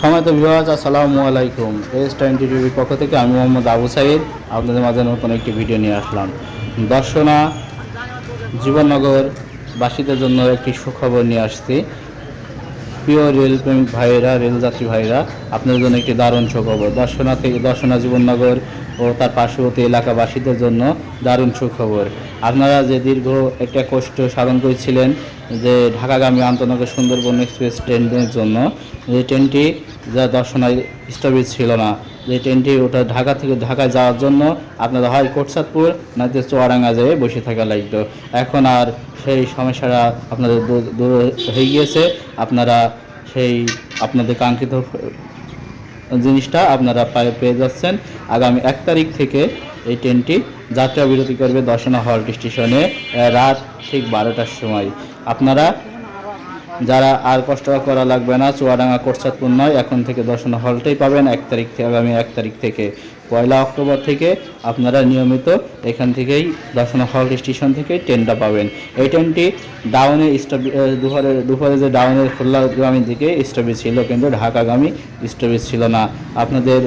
সময়ত ভিওয়াজ আসসালামু আলাইকুম। এস টোয়েন্টি টিভির পক্ষ থেকে আমি মোহাম্মদ আবু সাইদ, আপনাদের মাঝে নতুন একটি ভিডিও নিয়ে আসলাম। দর্শনা, জীবননগর বাসীদের জন্য একটি সুখবর নিয়ে আসছি। প্রিয় রেলপ্রেমিক ভাইয়েরা রেলযাত্রী ভাইয়েরা, আপনাদের জন্য একটি দারুণ সুখবর। দর্শনা থেকে দর্শনা জীবননগর ও তার পার্শ্ববর্তী এলাকাবাসীদের জন্য দারুণ সুখবর। আপনারা যে দীর্ঘ একটা কষ্ট সাধন করেছিলেন যে ঢাকাগামী আন্তনগর সুন্দরবন এক্সপ্রেস ট্রেনের জন্য, যে ট্রেনটি যা দর্শনায় স্টপেজ ছিল না যে ট্রেনটি ওটা ঢাকা থেকে ঢাকায় যাওয়ার জন্য আপনারা হয় কোটসাদপুর নয়তো চুয়াডাঙ্গা যেয়ে বসে থাকা লাগতো। এখন আর সেই সমস্যাটা আপনাদের দূর- হয়ে গিয়েছে। আপনারা সেই আপনাদের কাঙ্ক্ষিত জিনিসটা আপনারা পায়ে পেয়ে যাচ্ছেন। আগামী এক তারিখ থেকে এই ট্রেনটি যাত্রা বিরতি করবে দর্শনা হল্ট স্টেশনে, রাত ঠিক বারোটার সময়। আপনারা যারা আর কষ্ট করা লাগবে না, চুয়াডাঙ্গা কোটসাদপুর নয়, এখন থেকে দর্শনা হলটাই পাবেন এক তারিখ থেকে, আগামী এক তারিখ থেকে। পয়লা অক্টোবর থেকে আপনারা নিয়মিত এখান থেকেই দর্শনা হল্ট স্টেশন থেকেই ট্রেনটা পাবেন। এই ট্রেনটি ডাউনে দুপুরে দুপুরে যে ডাউনের খুলনাগামী দিকে স্টপেজ ছিল, কিন্তু ঢাকাগামী স্টপেজ ছিল না। আপনাদের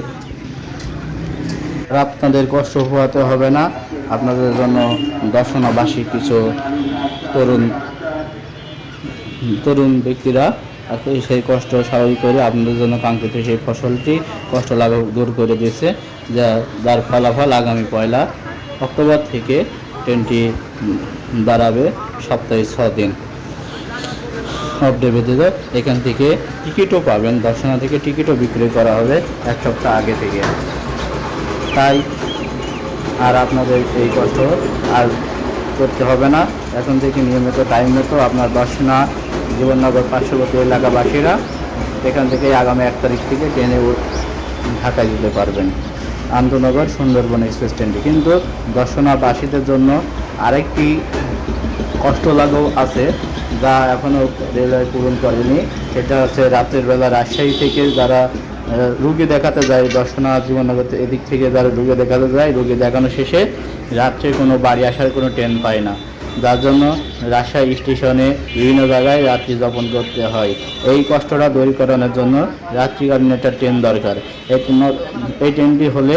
আপনাদের কষ্ট পোহাতে হবে না। আপনাদের জন্য দর্শনাবাসী কিছু তরুণ তরুণ ব্যক্তিরা সেই কষ্ট স্বাভাবিক করে আপনাদের জন্য কাঙ্ক্ষিত সেই ফসলটি কষ্ট লাঘব দূর করে দিয়েছে, যা যার ফলাফল আগামী পয়লা অক্টোবর থেকে ট্রেনটি দাঁড়াবে সপ্তাহে ছ দিন। ডে এখান থেকে টিকিটও পাবেন, দর্শনা থেকে টিকিটও বিক্রি করা হবে এক সপ্তাহ আগে থেকে। তাই আর আপনাদের এই কষ্ট আর করতে হবে না। এখন থেকে নিয়মিত টাইম মতো আপনার দর্শনা জীবননগর পার্শ্ববর্তী এলাকাবাসীরা এখান থেকে আগামী এক তারিখ থেকে ট্রেনে ঢাকায় যেতে পারবেন। আন্তনগর সুন্দরবন এক্সপ্রেস ট্রেনটি। কিন্তু দর্শনাবাসীদের জন্য আরেকটি কষ্ট আছে, যা এখনও রেলওয়ে পূরণ করেনি। সেটা হচ্ছে রাতের বেলা রাজশাহী থেকে যারা রুগী দেখাতে যায়, দর্শনা জীবননগর এদিক থেকে যারা রুগী দেখাতে যায়, রুগী দেখানো শেষে রাত্রে কোনো বাড়ি আসার কোনো ট্রেন পায় না। যার জন্য রাজশাহী স্টেশনে বিভিন্ন জায়গায় রাত্রি যাপন করতে হয়। এই কষ্টটা দূরীকরণের জন্য রাত্রিকালীন একটা ট্রেন দরকার। এই ট্রেনটি হলে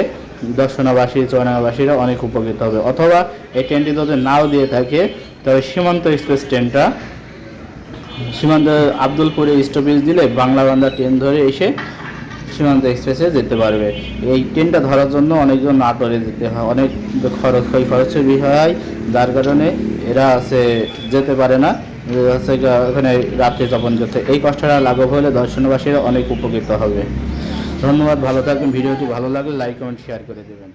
দর্শনাবাসী, চৌরাঙ্গাবাসীরা অনেক উপকৃত হবে। অথবা এই ট্রেনটি যদি নাও দিয়ে থাকে, তবে সীমান্ত এক্সপ্রেস ট্রেনটা সীমান্ত আব্দুলপুরে স্টপেজ দিলে বাংলা বান্দা ট্রেন ধরে এসে সীমান্ত এক্সপ্রেসে যেতে পারবে। এই ট্রেনটা ধরার জন্য অনেকজন নাটোরে যেতে হয়। অনেক খরচ খরচের বিষয় হয়। যার কারণে এরা আছে, যেতে পারে না। হচ্ছে ওখানে রাত্রে যাপন করতে। এই কষ্টটা লাঘব হলে দর্শনবাসীরা অনেক উপকৃত হবে। ধন্যবাদ, ভালো থাকবেন। ভিডিওটি ভালো লাগলে লাইক, কমেন্ট শেয়ার করে দেবেন।